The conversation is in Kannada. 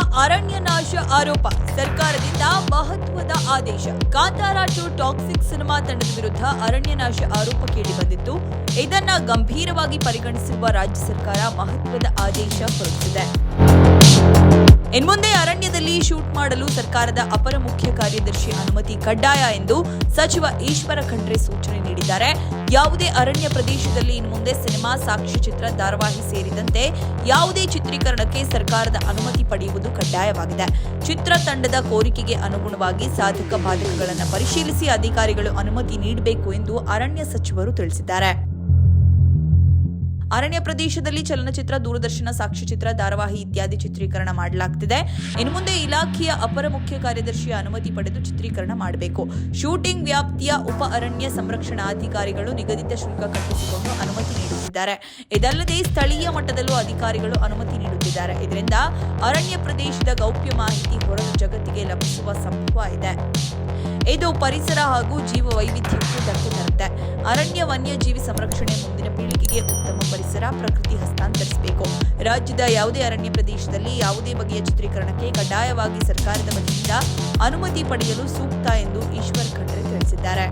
ಅರಣ್ಯ ನಾಶ ಆರೋಪ. ಸರ್ಕಾರದಿಂದ ಮಹತ್ವದ ಆದೇಶ. ಕಾಂತಾರ ಟು ಟಾಕ್ಸಿಕ್ ಸಿನಿಮಾ ತಂಡದ ವಿರುದ್ಧ ಅರಣ್ಯ ನಾಶ ಆರೋಪ ಕೇಳಿಬಂದಿತ್ತು. ಇದನ್ನ ಗಂಭೀರವಾಗಿ ಪರಿಗಣಿಸಿರುವ ರಾಜ್ಯ ಸರ್ಕಾರ ಮಹತ್ವದ ಆದೇಶ ಹೊರಡಿಸಿದೆ. ಇನ್ಮುಂದೆ ಅರಣ್ಯದಲ್ಲಿ ಶೂಟ್ ಮಾಡಲು ಸರ್ಕಾರದ ಅಪರ ಮುಖ್ಯ ಕಾರ್ಯದರ್ಶಿ ಅನುಮತಿ ಕಡ್ಡಾಯ ಎಂದು ಸಚಿವ ಈಶ್ವರ ಖಂಡ್ರೆ ಸೂಚನೆ ನೀಡಿದ್ದಾರೆ. ಯಾವುದೇ ಅರಣ್ಯ ಪ್ರದೇಶದಲ್ಲಿ ಇನ್ಮುಂದೆ ಸಿನಿಮಾ ಸಾಕ್ಷ್ಯಚಿತ್ರ ಧಾರಾವಾಹಿ ಸೇರಿದಂತೆ ಯಾವುದೇ ಚಿತ್ರೀಕರಣಕ್ಕೆ ಸರ್ಕಾರದ ಅನುಮತಿ ಪಡೆಯುವುದು ಕಡ್ಡಾಯವಾಗಿದೆ. ಚಿತ್ರತಂಡದ ಕೋರಿಕೆಗೆ ಅನುಗುಣವಾಗಿ ಸಾಧಕ ಬಾಧಕಗಳನ್ನು ಪರಿಶೀಲಿಸಿ ಅಧಿಕಾರಿಗಳು ಅನುಮತಿ ನೀಡಬೇಕು ಎಂದು ಅರಣ್ಯ ಸಚಿವರು ತಿಳಿಸಿದ್ದಾರೆ. ಅರಣ್ಯ ಪ್ರದೇಶದಲ್ಲಿ ಚಲನಚಿತ್ರ, ದೂರದರ್ಶನ, ಸಾಕ್ಷ್ಯಚಿತ್ರ, ಧಾರಾವಾಹಿ ಇತ್ಯಾದಿ ಚಿತ್ರೀಕರಣ ಮಾಡಲಾಗ್ತಿದೆ. ಇನ್ನು ಮುಂದೆ ಇಲಾಖೆಯ ಅಪರ ಮುಖ್ಯ ಕಾರ್ಯದರ್ಶಿಯ ಅನುಮತಿ ಪಡೆದು ಚಿತ್ರೀಕರಣ ಮಾಡಬೇಕು. ಶೂಟಿಂಗ್ ವ್ಯಾಪ್ತಿಯ ಉಪ ಅರಣ್ಯ ಸಂರಕ್ಷಣಾಧಿಕಾರಿಗಳು ನಿಗದಿತ ಶುಲ್ಕ ಕಟ್ಟಿಸಿಕೊಂಡು ಅನುಮತಿ ನೀಡುತ್ತಿದ್ದಾರೆ. ಇದಲ್ಲದೆ ಸ್ಥಳೀಯ ಮಟ್ಟದಲ್ಲೂ ಅಧಿಕಾರಿಗಳು ಅನುಮತಿ ನೀಡುತ್ತಿದ್ದಾರೆ. ಇದರಿಂದ ಅರಣ್ಯ ಪ್ರದೇಶದ ಗೌಪ್ಯ ಮಾಹಿತಿ ಹೊರ ಜಗತ್ತಿಗೆ ಲಭಿಸುವ ಸಂಭವ ಇದೆ. ಇದು ಪರಿಸರ ಹಾಗೂ ಜೀವ ವೈವಿಧ್ಯಕ್ಕೂ ಧಕ್ಕೆ ತರುತ್ತೆ ಅರಣ್ಯ ವನ್ಯಜೀವಿ ಸಂರಕ್ಷಣೆ ಮುಂದಿನ ಪೀಳಿಗೆಗೆ ಉತ್ತಮ ಪರಿಸರ, ಪ್ರಕೃತಿ ಹಸ್ತಾಂತರಿಸಬೇಕು. ರಾಜ್ಯದ ಯಾವುದೇ ಅರಣ್ಯ ಪ್ರದೇಶದಲ್ಲಿ ಯಾವುದೇ ಬಗೆಯ ಚಿತ್ರೀಕರಣಕ್ಕೆ ಕಡ್ಡಾಯವಾಗಿ ಸರ್ಕಾರದ ವತಿಯಿಂದ ಅನುಮತಿ ಪಡೆಯಲು ಸೂಕ್ತ ಎಂದು ಈಶ್ವರ್ ಖಂಡ್ರೆ ತಿಳಿಸಿದ್ದಾರೆ.